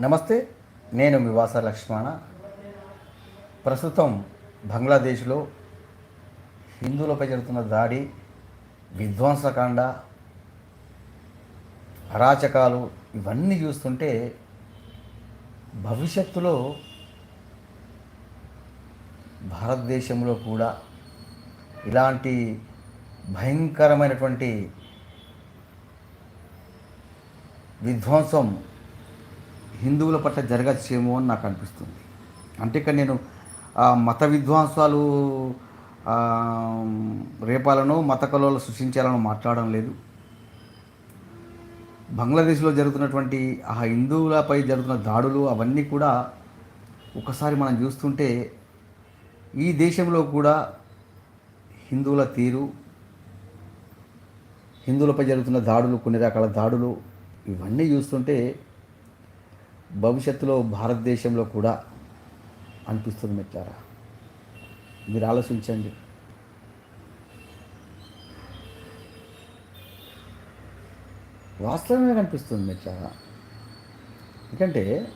నమస్తే నేను మీ వాస లక్ష్మణ. ప్రస్తుతం బంగ్లాదేశ్లో హిందువులపై జరుగుతున్న దాడి విధ్వంసకాండ అరాచకాలు ఇవన్నీ చూస్తుంటే భవిష్యత్తులో భారతదేశంలో కూడా ఇలాంటి భయంకరమైనటువంటి విధ్వంసం హిందువుల పట్ల జరగచ్చేమో అని నాకు అనిపిస్తుంది. అంటే ఇక్కడ నేను మత విద్వాంసాలు రేపాలను మత కలవలు సృష్టించాలను మాట్లాడడం లేదు. బంగ్లాదేశ్లో జరుగుతున్నటువంటి ఆ హిందువులపై జరుగుతున్న దాడులు అవన్నీ కూడా ఒకసారి మనం చూస్తుంటే ఈ దేశంలో కూడా హిందువుల తీరు హిందువులపై జరుగుతున్న దాడులు కొన్ని రకాల దాడులు ఇవన్నీ చూస్తుంటే భవిష్యత్తులో భారతదేశంలో కూడా అనిపిస్తుంది మిత్రారా మీరు ఆలోచించండి. వాస్తవమే కనిపిస్తుంది మిత్రారా ఎందుకంటే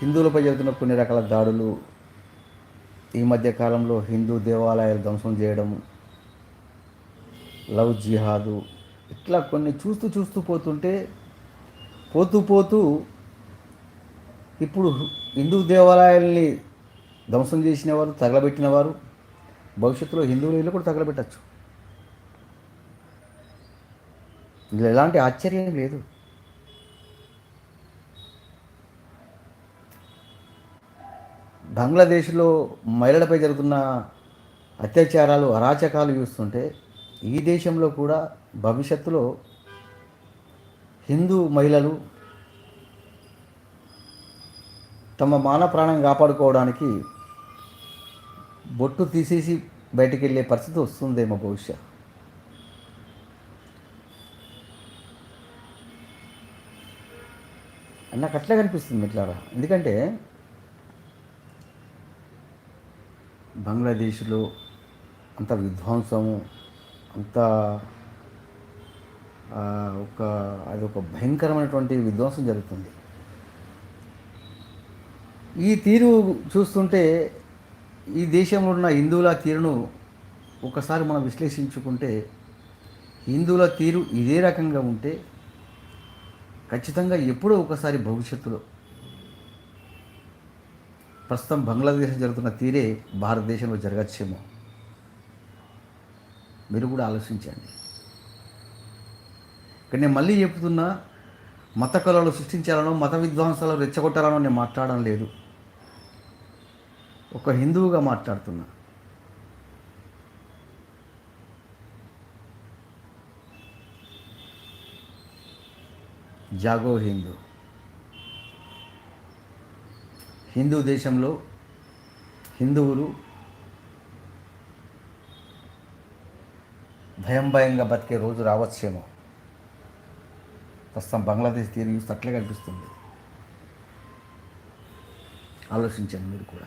హిందువులపై జరుగుతున్న కొన్ని రకాల దాడులు ఈ మధ్య కాలంలో హిందూ దేవాలయాలు ధ్వంసం చేయడం లవ్ జిహాదు ఇట్లా కొన్ని చూస్తూ చూస్తూ పోతుంటే పోతూ పోతూ ఇప్పుడు హిందూ దేవాలయాల్ని ధ్వంసం చేసిన వారు తగలబెట్టిన వారు భవిష్యత్తులో హిందువుల ఇల్లు కూడా తగలబెట్టచ్చు. ఇందులో ఎలాంటి ఆశ్చర్యం లేదు. బంగ్లాదేశ్లో మహిళలపై జరుగుతున్న అత్యాచారాలు అరాచకాలు చూస్తుంటే ఈ దేశంలో కూడా భవిష్యత్తులో హిందూ మహిళలు తమ మాన ప్రాణం కాపాడుకోవడానికి బొట్టు తీసేసి బయటికి వెళ్ళే పరిస్థితి వస్తుందేమో బహుశా నాకు అట్లా కనిపిస్తుంది మిట్లారా. ఎందుకంటే బంగ్లాదేశ్లో అంత విధ్వంసము అంత ఒక అది ఒక భయంకరమైనటువంటి విధ్వంసం జరుగుతుంది. ఈ తీరు చూస్తుంటే ఈ దేశంలో ఉన్న హిందువుల తీరును ఒకసారి మనం విశ్లేషించుకుంటే హిందువుల తీరు ఇదే రకంగా ఉంటే ఖచ్చితంగా ఎప్పుడో ఒకసారి భవిష్యత్తులో ప్రస్తుతం బంగ్లాదేశ్ జరుగుతున్న తీరే భారతదేశంలో జరగచ్చేమో. మీరు కూడా ఆలోచించండి. ఇక్కడ నేను మళ్ళీ చెప్తున్నా మత కళలు సృష్టించాలనో మత విద్వాంసాలు రెచ్చగొట్టాలనో నేను మాట్లాడడం లేదు. ఒక హిందువుగా మాట్లాడుతున్నా. జాగో హిందూ. హిందూ దేశంలో హిందువులు భయం భయంగా బతికే రోజు రావచ్చేమో. ప్రస్తుతం బంగ్లాదేశ్ తీరు చూస్తే అట్లే కనిపిస్తుంది. ఆలోచించండి మీరు కూడా.